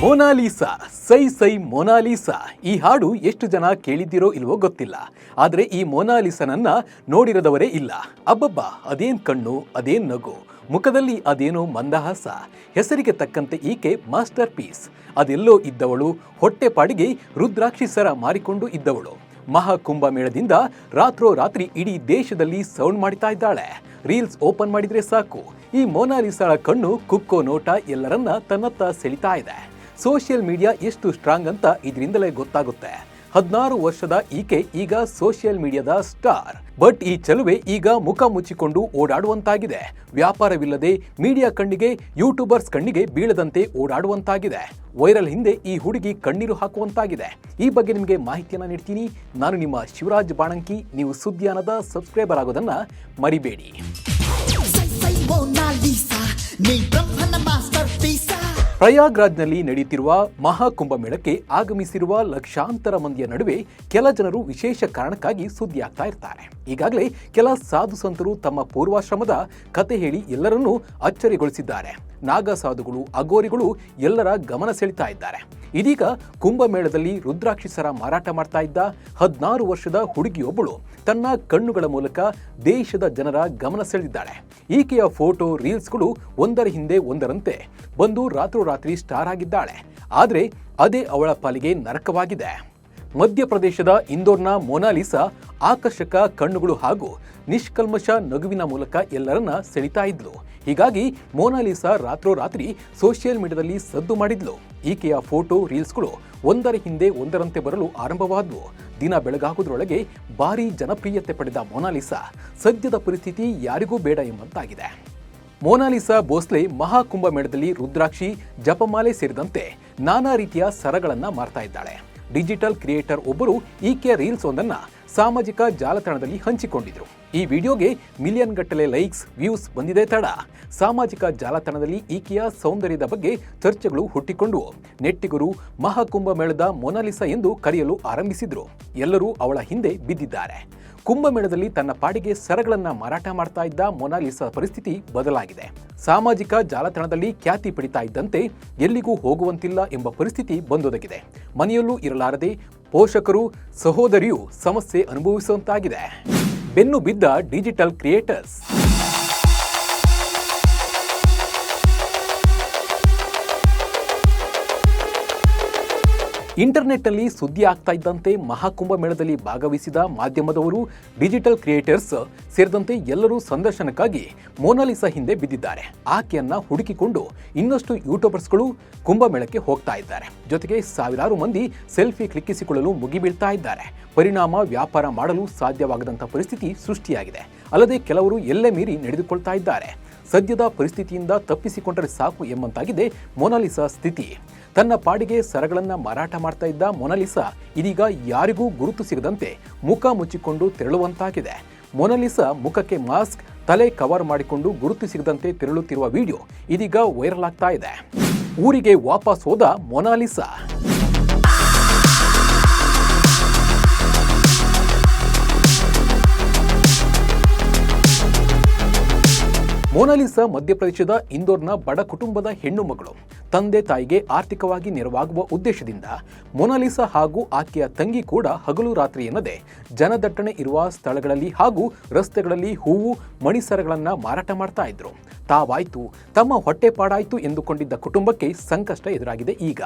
Mona Lisa ಸೈ ಸೈ Mona Lisa ಈ ಹಾಡು ಎಷ್ಟು ಜನ ಕೇಳಿದ್ದೀರೋ ಇಲ್ವೋ ಗೊತ್ತಿಲ್ಲ. ಆದರೆ ಈ ಮೊನಾಲಿಸನನ್ನ ನೋಡಿರದವರೇ ಇಲ್ಲ. ಅಬ್ಬಬ್ಬ, ಅದೇನ್ ಕಣ್ಣು, ಅದೇನ್ ನಗು. ಮುಖದಲ್ಲಿ ಅದೇನೋ ಮಂದಹಾಸ. ಹೆಸರಿಗೆ ತಕ್ಕಂತೆ ಈಕೆ ಮಾಸ್ಟರ್ ಪೀಸ್. ಅದೆಲ್ಲೋ ಇದ್ದವಳು ಹೊಟ್ಟೆಪಾಡಿಗೆ ರುದ್ರಾಕ್ಷಿ ಸರ ಮಾರಿಕೊಂಡು ಇದ್ದವಳು. ಮಹಾಕುಂಭ ಮೇಳದಿಂದ ರಾತ್ರೋರಾತ್ರಿ ಇಡೀ ದೇಶದಲ್ಲಿ ಸೌಂಡ್ ಮಾಡ್ತಾ ಇದ್ದಾಳೆ. ರೀಲ್ಸ್ ಓಪನ್ ಮಾಡಿದ್ರೆ ಸಾಕು. ಈ ಮೋನಾಲಿಸಾಳ ಕಣ್ಣು ಕುಕ್ಕೋ ನೋಟ ಎಲ್ಲರನ್ನ ತನ್ನತ್ತ ಸೆಳಿತಾ ಇದೆ. ಸೋಷಿಯಲ್ ಮೀಡಿಯಾ ಎಷ್ಟು ಸ್ಟ್ರಾಂಗ್ ಅಂತ ಇದರಿಂದಲೇ ಗೊತ್ತಾಗುತ್ತೆ. ಹದಿನಾರು ವರ್ಷದ ಈಕೆ ಈಗ ಸೋಷಿಯಲ್ ಮೀಡಿಯಾದ ಸ್ಟಾರ್. ಬಟ್ ಈ ಚಲುವೆ ಈಗ ಮುಖ ಮುಚ್ಚಿಕೊಂಡು ಓಡಾಡುವಂತಾಗಿದೆ. ವ್ಯಾಪಾರವಿಲ್ಲದೆ ಮೀಡಿಯಾ ಕಣ್ಣಿಗೆ, ಯೂಟ್ಯೂಬರ್ಸ್ ಕಣ್ಣಿಗೆ ಬೀಳದಂತೆ ಓಡಾಡುವಂತಾಗಿದೆ. ವೈರಲ್ ಹಿಂದೆ ಈ ಹುಡುಗಿ ಕಣ್ಣೀರು ಹಾಕುವಂತಾಗಿದೆ. ಈ ಬಗ್ಗೆ ನಿಮಗೆ ಮಾಹಿತಿಯನ್ನ ನೀಡ್ತೀನಿ. ನಾನು ನಿಮ್ಮ ಶಿವರಾಜ್ ಬಾಣಂಕಿ. ನೀವು ಸುದ್ದಿಯಾನದ ಸಬ್ಸ್ಕ್ರೈಬರ್ ಆಗೋದನ್ನ ಮರಿಬೇಡಿ. ಪ್ರಯಾಗ್ರಾಜ್ನಲ್ಲಿ ನಡೆಯುತ್ತಿರುವ ಮಹಾಕುಂಭಮೇಳಕ್ಕೆ ಆಗಮಿಸಿರುವ ಲಕ್ಷಾಂತರ ಮಂದಿಯ ನಡುವೆ ಕೆಲ ಜನರು ವಿಶೇಷ ಕಾರಣಕ್ಕಾಗಿ ಸುದ್ದಿಯಾಗ್ತಾ ಇರ್ತಾರೆ. ಈಗಾಗಲೇ ಕೆಲ ಸಾಧು ಸಂತರು ತಮ್ಮ ಪೂರ್ವಾಶ್ರಮದ ಕತೆ ಹೇಳಿ ಎಲ್ಲರನ್ನೂ ಅಚ್ಚರಿಗೊಳಿಸಿದ್ದಾರೆ. ನಾಗ ಸಾಧುಗಳು ಅಗೋರಿಗಳು ಎಲ್ಲರ ಗಮನ ಸೆಳಿತಾ ಇದ್ದಾರೆ. ಇದೀಗ ಕುಂಭಮೇಳದಲ್ಲಿ ರುದ್ರಾಕ್ಷಿಸರ ಮಾರಾಟ ಮಾಡ್ತಾ ಇದ್ದ ಹದಿನಾರು ವರ್ಷದ ಹುಡುಗಿಯೊಬ್ಬಳು ತನ್ನ ಕಣ್ಣುಗಳ ಮೂಲಕ ದೇಶದ ಜನರ ಗಮನ ಸೆಳೆದಿದ್ದಾಳೆ. ಈಕೆಯ ಫೋಟೋ, ರೀಲ್ಸ್ಗಳು ಒಂದರ ಹಿಂದೆ ಒಂದರಂತೆ ಬಂದು ರಾತ್ರೋರಾತ್ರಿ ಸ್ಟಾರ್ ಆಗಿದ್ದಾಳೆ. ಆದರೆ ಅದೇ ಅವಳ ಪಾಲಿಗೆ ನರಕವಾಗಿದೆ. ಮಧ್ಯಪ್ರದೇಶದ ಇಂದೋರ್ನ ಮೊನಾಲಿಸಾ ಆಕರ್ಷಕ ಕಣ್ಣುಗಳು ಹಾಗೂ ನಿಷ್ಕಲ್ಮಶ ನಗುವಿನ ಮೂಲಕ ಎಲ್ಲರನ್ನ ಸೆಳಿತಾ ಇದ್ಲು. ಹೀಗಾಗಿ ಮೋನಾಲಿಸಾ ರಾತ್ರೋರಾತ್ರಿ ಸೋಷಿಯಲ್ ಮೀಡಿಯಾದಲ್ಲಿ ಸದ್ದು ಮಾಡಿದ್ಲು. ಈಕೆಯ ಫೋಟೋ, ರೀಲ್ಸ್ಗಳು ಒಂದರ ಹಿಂದೆ ಒಂದರಂತೆ ಬರಲು ಆರಂಭವಾದವು. ದಿನ ಬೆಳಗಾಗುವುದರೊಳಗೆ ಭಾರೀ ಜನಪ್ರಿಯತೆ ಪಡೆದ ಮೊನಾಲಿಸಾ ಸದ್ಯದ ಪರಿಸ್ಥಿತಿ ಯಾರಿಗೂ ಬೇಡ ಎಂಬಂತಾಗಿದೆ. ಮೋನಾಲಿಸಾ ಬೋಸ್ಲೆ ಮಹಾಕುಂಭ ಮೇಳದಲ್ಲಿ ರುದ್ರಾಕ್ಷಿ, ಜಪಮಾಲೆ ಸೇರಿದಂತೆ ನಾನಾ ರೀತಿಯ ಸರಗಳನ್ನ ಮಾರ್ತಾ ಇದ್ದಾಳೆ. ಡಿಜಿಟಲ್ ಕ್ರಿಯೇಟರ್ ಒಬ್ಬರು ಈಕೆಯ ರೀಲ್ಸ್ ಒಂದನ್ನ ಸಾಮಾಜಿಕ ಜಾಲತಾಣದಲ್ಲಿ ಹಂಚಿಕೊಂಡಿದ್ರು. ಈ ವಿಡಿಯೋಗೆ ಮಿಲಿಯನ್ ಗಟ್ಟಲೆ ಲೈಕ್ಸ್, ವ್ಯೂಸ್ ಬಂದಿದೆ ತಡ. ಸಾಮಾಜಿಕ ಜಾಲತಾಣದಲ್ಲಿ ಈಕೆಯ ಸೌಂದರ್ಯದ ಬಗ್ಗೆ ಚರ್ಚೆಗಳು ಹುಟ್ಟಿಕೊಂಡು ನೆಟ್ಟಿಗರು ಮಹಾಕುಂಭ ಮೇಳದ ಮೊನಾಲಿಸಾ ಎಂದು ಕರೆಯಲು ಆರಂಭಿಸಿದ್ರು. ಎಲ್ಲರೂ ಅವಳ ಹಿಂದೆ ಬಿದ್ದಿದ್ದಾರೆ. ಕುಂಭಮೇಳದಲ್ಲಿ ತನ್ನ ಪಾಡಿಗೆ ಸರಗಳನ್ನು ಮಾರಾಟ ಮಾಡ್ತಾ ಇದ್ದ ಮೊನಾಲಿಸಾ ಪರಿಸ್ಥಿತಿ ಬದಲಾಗಿದೆ. ಸಾಮಾಜಿಕ ಜಾಲತಾಣದಲ್ಲಿ ಖ್ಯಾತಿ ಪಡಿತಾ ಇದ್ದಂತೆ ಎಲ್ಲಿಗೂ ಹೋಗುವಂತಿಲ್ಲ ಎಂಬ ಪರಿಸ್ಥಿತಿ ಬಂದೊದಗಿದೆ. ಮನೆಯಲ್ಲೂ ಇರಲಾರದೆ ಪೋಷಕರು ಸಹೋದರಿಯು ಸಮಸ್ಯೆ ಅನುಭವಿಸುವಂತಾಗಿದೆ. ಬೆನ್ನು ಬಿದ್ದ ಡಿಜಿಟಲ್ ಕ್ರಿಯೇಟರ್ಸ್. ಇಂಟರ್ನೆಟ್ನಲ್ಲಿ ಸುದ್ದಿ ಆಗ್ತಾ ಇದ್ದಂತೆ ಮಹಾಕುಂಭ ಮೇಳದಲ್ಲಿ ಭಾಗವಹಿಸಿದ ಮಾಧ್ಯಮದವರು, ಡಿಜಿಟಲ್ ಕ್ರಿಯೇಟರ್ಸ್ ಸೇರಿದಂತೆ ಎಲ್ಲರೂ ಸಂದರ್ಶನಕ್ಕಾಗಿ ಮೋನಾಲಿಸಾ ಹಿಂದೆ ಬಿದ್ದಿದ್ದಾರೆ. ಆಕೆಯನ್ನ ಹುಡುಕಿಕೊಂಡು ಇನ್ನಷ್ಟು ಯೂಟ್ಯೂಬರ್ಸ್ಗಳು ಕುಂಭಮೇಳಕ್ಕೆ ಹೋಗ್ತಾ ಇದ್ದಾರೆ. ಜೊತೆಗೆ ಸಾವಿರಾರು ಮಂದಿ ಸೆಲ್ಫಿ ಕ್ಲಿಕ್ಕಿಸಿಕೊಳ್ಳಲು ಮುಗಿಬೀಳ್ತಾ ಇದ್ದಾರೆ. ಪರಿಣಾಮ ವ್ಯಾಪಾರ ಮಾಡಲು ಸಾಧ್ಯವಾಗದಂತಹ ಪರಿಸ್ಥಿತಿ ಸೃಷ್ಟಿಯಾಗಿದೆ. ಅಲ್ಲದೆ ಕೆಲವರು ಎಲ್ಲೆ ಮೀರಿ ನಡೆದುಕೊಳ್ತಾ ಇದ್ದಾರೆ. ಸದ್ಯದ ಪರಿಸ್ಥಿತಿಯಿಂದ ತಪ್ಪಿಸಿಕೊಂಡರೆ ಸಾಕು ಎಂಬಂತಾಗಿದೆ ಮೊನಾಲಿಸಾ ಸ್ಥಿತಿ. ತನ್ನ ಪಾಡಿಗೆ ಸರಗಳನ್ನ ಮಾರಾಟ ಮಾಡ್ತಾ ಇದ್ದ ಮೊನಾಲಿಸಾ ಇದೀಗ ಯಾರಿಗೂ ಗುರುತು ಸಿಗದಂತೆ ಮುಖ ಮುಚ್ಚಿಕೊಂಡು ತೆರಳುವಂತಾಗಿದೆ. ಮೊನಲಿಸಾ ಮುಖಕ್ಕೆ ಮಾಸ್ಕ್, ತಲೆ ಕವರ್ ಮಾಡಿಕೊಂಡು ಗುರುತು ಸಿಗದಂತೆ ತೆರಳುತ್ತಿರುವ ವಿಡಿಯೋ ಇದೀಗ ವೈರಲ್ ಆಗ್ತಾ ಇದೆ. ಊರಿಗೆ ವಾಪಸ್ ಹೋದ ಮೊನಾಲಿಸಾ ಮೋನಾಲಿಸಾ ಮಧ್ಯಪ್ರದೇಶದ ಇಂದೋರ್ನ ಬಡ ಕುಟುಂಬದ ಹೆಣ್ಣು ಮಗಳು, ತಂದೆ ತಾಯಿಗೆ ಆರ್ಥಿಕವಾಗಿ ನೆರವಾಗುವ ಉದ್ದೇಶದಿಂದ ಮೊನಾಲಿಸಾ ಹಾಗೂ ಆಕೆಯ ತಂಗಿ ಕೂಡ ಹಗಲು ರಾತ್ರಿ ಎನ್ನದೆ ಜನದಟ್ಟಣೆ ಇರುವ ಸ್ಥಳಗಳಲ್ಲಿ ಹಾಗೂ ರಸ್ತೆಗಳಲ್ಲಿ ಹೂವು, ಮಣಿಸರಗಳನ್ನು ಮಾರಾಟ ಮಾಡ್ತಾ ಇದ್ರು. ತಾವಾಯ್ತು, ತಮ್ಮ ಹೊಟ್ಟೆಪಾಡಾಯ್ತು ಎಂದುಕೊಂಡಿದ್ದ ಕುಟುಂಬಕ್ಕೆ ಸಂಕಷ್ಟ ಎದುರಾಗಿದೆ ಈಗ.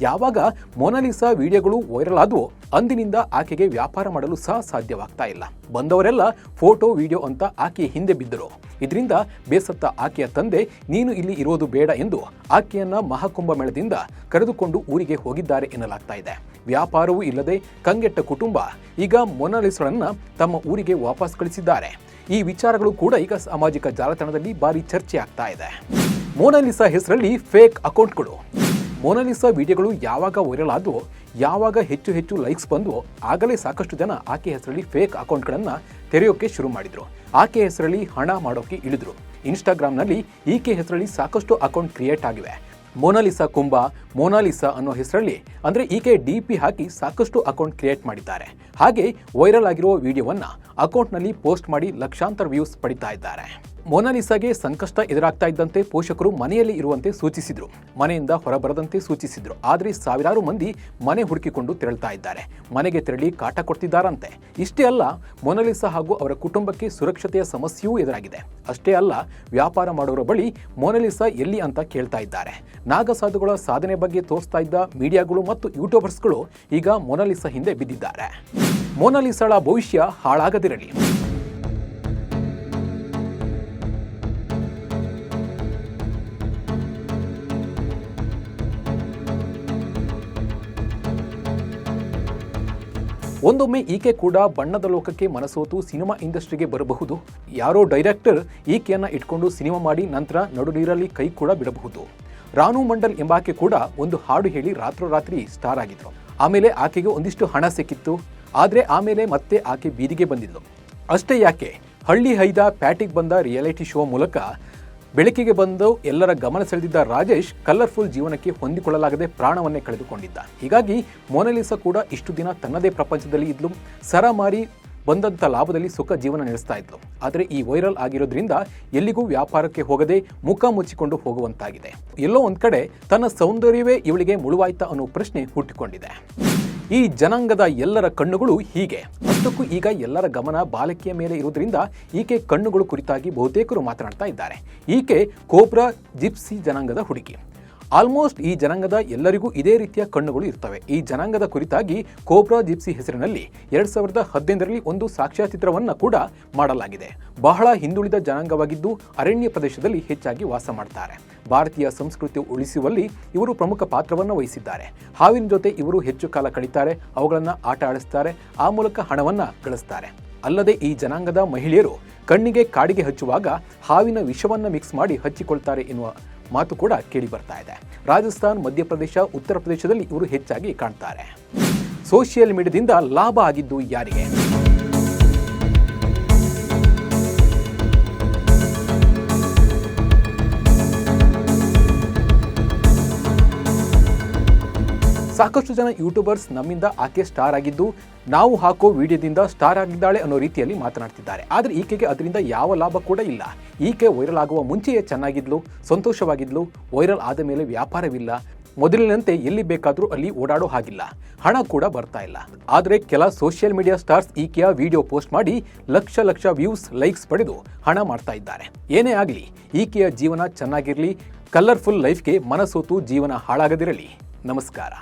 ಯಾವಾಗ ಮೊನಾಲಿಸಾ ವಿಡಿಯೋಗಳು ವೈರಲ್ ಆದವೋ, ಅಂದಿನಿಂದ ಆಕೆಗೆ ವ್ಯಾಪಾರ ಮಾಡಲು ಸಹ ಸಾಧ್ಯವಾಗ್ತಾ ಇಲ್ಲ. ಬಂದವರೆಲ್ಲ ಫೋಟೋ, ವಿಡಿಯೋ ಅಂತ ಆಕೆಯ ಹಿಂದೆ ಬಿದ್ದರು. ಇದರಿಂದ ಬೇಸತ್ತ ಆಕೆಯ ತಂದೆ, ನೀನು ಇಲ್ಲಿ ಇರೋದು ಬೇಡ ಎಂದು ಆಕೆಯನ್ನ ಮಹಾಕುಂಭ ಮೇಳದಿಂದ ಕರೆದುಕೊಂಡು ಊರಿಗೆ ಹೋಗಿದ್ದಾರೆ ಎನ್ನಲಾಗ್ತಾ ಇದೆ. ವ್ಯಾಪಾರವೂ ಇಲ್ಲದೆ ಕಂಗೆಟ್ಟ ಕುಟುಂಬ ಈಗ ಮೊನಾಲಿಸಳನ್ನ ತಮ್ಮ ಊರಿಗೆ ವಾಪಸ್ ಕಳಿಸಿದ್ದಾರೆ. ಈ ವಿಚಾರಗಳು ಕೂಡ ಈಗ ಸಾಮಾಜಿಕ ಜಾಲತಾಣದಲ್ಲಿ ಭಾರಿ ಚರ್ಚೆ ಆಗ್ತಾ ಇದೆ. ಮೊನಾಲಿಸಾ ಹೆಸರಲ್ಲಿ ಫೇಕ್ ಅಕೌಂಟ್ಗಳು. ಮೊನಾಲಿಸಾ ವಿಡಿಯೋಗಳು ಯಾವಾಗ ವೈರಲ್ ಆದವೋ ಯಾವಾಗ ಹೆಚ್ಚು ಹೆಚ್ಚು ಲೈಕ್ಸ್ ಬಂದವೋ ಆಗಲೇ ಸಾಕಷ್ಟು ಜನ ಆಕೆ ಹೆಸರಲ್ಲಿ ಫೇಕ್ ಅಕೌಂಟ್ಗಳನ್ನು ತೆರೆಯೋಕೆ ಶುರು ಮಾಡಿದರು. ಆಕೆ ಹೆಸರಲ್ಲಿ ಹಣ ಮಾಡೋಕೆ ಇಳಿದ್ರು. ಇನ್ಸ್ಟಾಗ್ರಾಮ್ನಲ್ಲಿ ಈಕೆ ಹೆಸರಲ್ಲಿ ಸಾಕಷ್ಟು ಅಕೌಂಟ್ ಕ್ರಿಯೇಟ್ ಆಗಿವೆ. ಮೋನಾಲಿಸಾ ಕುಂಬಾ ಮೋನಾಲಿಸಾ ಅನ್ನೋ ಹೆಸರಲ್ಲಿ ಅಂದರೆ ಈಕೆ ಡಿ ಪಿ ಹಾಕಿ ಸಾಕಷ್ಟು ಅಕೌಂಟ್ ಕ್ರಿಯೇಟ್ ಮಾಡಿದ್ದಾರೆ. ಹಾಗೆ ವೈರಲ್ ಆಗಿರೋ ವಿಡಿಯೋವನ್ನು ಅಕೌಂಟ್ನಲ್ಲಿ ಪೋಸ್ಟ್ ಮಾಡಿ ಲಕ್ಷಾಂತರ ವ್ಯೂಸ್ ಪಡಿತಾ ಇದ್ದಾರೆ. ಮೊನಾಲಿಸಾಗೆ ಸಂಕಷ್ಟ ಎದುರಾಗ್ತಾ ಇದ್ದಂತೆ ಪೋಷಕರು ಮನೆಯಲ್ಲಿ ಇರುವಂತೆ ಸೂಚಿಸಿದ್ರು. ಮನೆಯಿಂದ ಹೊರಬರದಂತೆ ಸೂಚಿಸಿದ್ರು. ಆದರೆ ಸಾವಿರಾರು ಮಂದಿ ಮನೆ ಹುಡುಕಿಕೊಂಡು ತೆರಳ್ತಾ ಇದ್ದಾರೆ. ಮನೆಗೆ ತೆರಳಿ ಕಾಟ ಕೊಡ್ತಿದ್ದಾರಂತೆ. ಇಷ್ಟೇ ಅಲ್ಲ ಮೊನಾಲಿಸಾ ಹಾಗೂ ಅವರ ಕುಟುಂಬಕ್ಕೆ ಸುರಕ್ಷತೆಯ ಸಮಸ್ಯೆಯೂ ಎದುರಾಗಿದೆ. ಅಷ್ಟೇ ಅಲ್ಲ, ವ್ಯಾಪಾರ ಮಾಡೋರ ಬಳಿ ಮೊನಾಲಿಸಾ ಎಲ್ಲಿ ಅಂತ ಕೇಳ್ತಾ ಇದ್ದಾರೆ. ನಾಗಸಾಧುಗಳ ಸಾಧನೆ ಬಗ್ಗೆ ತೋರಿಸ್ತಾ ಇದ್ದ ಮೀಡಿಯಾಗಳು ಮತ್ತು ಯೂಟ್ಯೂಬರ್ಸ್ಗಳು ಈಗ ಮೊನಾಲಿಸಾ ಹಿಂದೆ ಬಿದ್ದಿದ್ದಾರೆ. ಮೊನಾಲಿಸಾಳ ಭವಿಷ್ಯ ಹಾಳಾಗದಿರಲಿ. ಒಂದೊಮ್ಮೆ ಈಕೆ ಕೂಡ ಬಣ್ಣದ ಲೋಕಕ್ಕೆ ಮನಸೋತು ಸಿನಿಮಾ ಇಂಡಸ್ಟ್ರಿಗೆ ಬರಬಹುದು. ಯಾರೋ ಡೈರೆಕ್ಟರ್ ಈಕೆಯನ್ನು ಇಟ್ಕೊಂಡು ಸಿನಿಮಾ ಮಾಡಿ ನಂತರ ನಡುನೀರಲ್ಲಿ ಕೈ ಕೂಡ ಬಿಡಬಹುದು. ರಾನು ಮಂಡಲ್ ಎಂಬಾಕೆ ಕೂಡ ಒಂದು ಹಾಡು ಹೇಳಿ ರಾತ್ರೋರಾತ್ರಿ ಸ್ಟಾರ್ ಆಗಿದ್ರು. ಆಮೇಲೆ ಆಕೆಗೆ ಒಂದಿಷ್ಟು ಹಣ ಸಿಕ್ಕಿತ್ತು. ಆದರೆ ಆಮೇಲೆ ಮತ್ತೆ ಆಕೆ ಬೀದಿಗೆ ಬಂದಿದ್ಲು. ಅಷ್ಟೇ ಯಾಕೆ? ಹಳ್ಳಿ ಹೈದ ಪ್ಯಾಟಿಗೆ ಬಂದ ರಿಯಾಲಿಟಿ ಶೋ ಮೂಲಕ ಬೆಳಕಿಗೆ ಬಂದು ಎಲ್ಲರ ಗಮನ ಸೆಳೆದಿದ್ದ ರಾಜೇಶ್ ಕಲರ್ಫುಲ್ ಜೀವನಕ್ಕೆ ಹೊಂದಿಕೊಳ್ಳಲಾಗದೆ ಪ್ರಾಣವನ್ನೇ ಕಳೆದುಕೊಂಡಿದ್ದ. ಹೀಗಾಗಿ ಮೊನಲಿಸಾ ಕೂಡ ಇಷ್ಟು ದಿನ ತನ್ನದೇ ಪ್ರಪಂಚದಲ್ಲಿ ಇದ್ಲು. ಸರ ಮಾರಿ ಬಂದಂಥ ಲಾಭದಲ್ಲಿ ಸುಖ ಜೀವನ ನಡೆಸ್ತಾ ಇದ್ಲು. ಆದರೆ ಈ ವೈರಲ್ ಆಗಿರೋದ್ರಿಂದ ಎಲ್ಲಿಗೂ ವ್ಯಾಪಾರಕ್ಕೆ ಹೋಗದೆ ಮುಖ ಮುಚ್ಚಿಕೊಂಡು ಹೋಗುವಂತಾಗಿದೆ. ಎಲ್ಲೋ ಒಂದ್ ಕಡೆ ತನ್ನ ಸೌಂದರ್ಯವೇ ಇವಳಿಗೆ ಮುಳುವಾಯ್ತಾ ಅನ್ನೋ ಪ್ರಶ್ನೆ ಹುಟ್ಟಿಕೊಂಡಿದೆ. ಈ ಜನಾಂಗದ ಎಲ್ಲರ ಕಣ್ಣುಗಳು ಹೀಗೆ. ಅಷ್ಟಕ್ಕೂ ಈಗ ಎಲ್ಲರ ಗಮನ ಬಾಲಕಿಯ ಮೇಲೆ ಇರುವುದರಿಂದ ಈಕೆ ಕಣ್ಣುಗಳು ಕುರಿತಾಗಿ ಬಹುತೇಕರು ಮಾತನಾಡ್ತಾ ಇದ್ದಾರೆ. ಈಕೆ ಕೋಬ್ರಾ ಜಿಪ್ಸಿ ಜನಾಂಗದ ಹುಡುಗಿ. ಆಲ್ಮೋಸ್ಟ್ ಈ ಜನಾಂಗದ ಎಲ್ಲರಿಗೂ ಇದೇ ರೀತಿಯ ಕಣ್ಣುಗಳು ಇರ್ತವೆ. ಈ ಜನಾಂಗದ ಕುರಿತಾಗಿ ಕೋಬ್ರಾ ಜಿಪ್ಸಿ ಹೆಸರಿನಲ್ಲಿ ಎರಡ್ ಸಾವಿರದ ಹದಿನೈದರಲ್ಲಿ ಒಂದು ಸಾಕ್ಷ್ಯಚಿತ್ರವನ್ನ ಕೂಡ ಮಾಡಲಾಗಿದೆ. ಬಹಳ ಹಿಂದುಳಿದ ಜನಾಂಗವಾಗಿದ್ದು ಅರಣ್ಯ ಪ್ರದೇಶದಲ್ಲಿ ಹೆಚ್ಚಾಗಿ ವಾಸ ಮಾಡ್ತಾರೆ. ಭಾರತೀಯ ಸಂಸ್ಕೃತಿ ಉಳಿಸುವಲ್ಲಿ ಇವರು ಪ್ರಮುಖ ಪಾತ್ರವನ್ನು ವಹಿಸಿದ್ದಾರೆ. ಹಾವಿನ ಜೊತೆ ಇವರು ಹೆಚ್ಚು ಕಾಲ ಕಳೀತಾರೆ, ಅವುಗಳನ್ನು ಆಟ ಆಡಿಸ್ತಾರೆ, ಆ ಮೂಲಕ ಹಣವನ್ನ ಗಳಿಸ್ತಾರೆ. ಅಲ್ಲದೆ ಈ ಜನಾಂಗದ ಮಹಿಳೆಯರು ಕಣ್ಣಿಗೆ ಕಾಡಿಗೆ ಹಚ್ಚುವಾಗ ಹಾವಿನ ವಿಷವನ್ನು ಮಿಕ್ಸ್ ಮಾಡಿ ಹಚ್ಚಿಕೊಳ್ತಾರೆ ಎನ್ನುವ ಮಾತು ಕೂಡ ಕೇಳಿ ಬರ್ತಾ ಇದೆ. ರಾಜಸ್ಥಾನ್, ಮಧ್ಯಪ್ರದೇಶ, ಉತ್ತರ ಪ್ರದೇಶದಲ್ಲಿ ಇವರು ಹೆಚ್ಚಾಗಿ ಕಾಣ್ತಾರೆ. ಸೋಷಿಯಲ್ ಮೀಡಿಯಾದಿಂದ ಲಾಭ ಆಗಿದ್ದು ಯಾರಿಗೆ? ಸಾಕಷ್ಟು ಜನ ಯೂಟ್ಯೂಬರ್ಸ್ ನಮ್ಮಿಂದ ಆಕೆ ಸ್ಟಾರ್ ಆಗಿದ್ದು, ನಾವು ಹಾಕೋ ವಿಡಿಯೋದಿಂದ ಸ್ಟಾರ್ ಆಗಿದ್ದಾಳೆ ಅನ್ನೋ ರೀತಿಯಲ್ಲಿ ಮಾತನಾಡ್ತಿದ್ದಾರೆ. ಆದರೆ ಈಕೆಗೆ ಅದರಿಂದ ಯಾವ ಲಾಭ ಕೂಡ ಇಲ್ಲ. ಈಕೆ ವೈರಲ್ ಆಗುವ ಮುಂಚೆಯೇ ಚೆನ್ನಾಗಿದ್ಲು, ಸಂತೋಷವಾಗಿದ್ಲು ವೈರಲ್ ಆದ ಮೇಲೆ ವ್ಯಾಪಾರವಿಲ್ಲ. ಮೊದಲಿನಂತೆ ಎಲ್ಲಿ ಬೇಕಾದರೂ ಅಲ್ಲಿ ಓಡಾಡೋ ಹಾಗಿಲ್ಲ. ಹಣ ಕೂಡ ಬರ್ತಾ ಇಲ್ಲ. ಆದರೆ ಕೆಲ ಸೋಷಿಯಲ್ ಮೀಡಿಯಾ ಸ್ಟಾರ್ಸ್ ಈಕೆಯ ವಿಡಿಯೋ ಪೋಸ್ಟ್ ಮಾಡಿ ಲಕ್ಷ ಲಕ್ಷ ವ್ಯೂಸ್ ಲೈಕ್ಸ್ ಪಡೆದು ಹಣ ಮಾಡ್ತಾ ಇದ್ದಾರೆ. ಏನೇ ಆಗಲಿ, ಈಕೆಯ ಜೀವನ ಚೆನ್ನಾಗಿರಲಿ ಕಲರ್ಫುಲ್ ಲೈಫ್ಗೆ ಮನಸೋತು ಜೀವನ ಹಾಳಾಗದಿರಲಿ. ನಮಸ್ಕಾರ.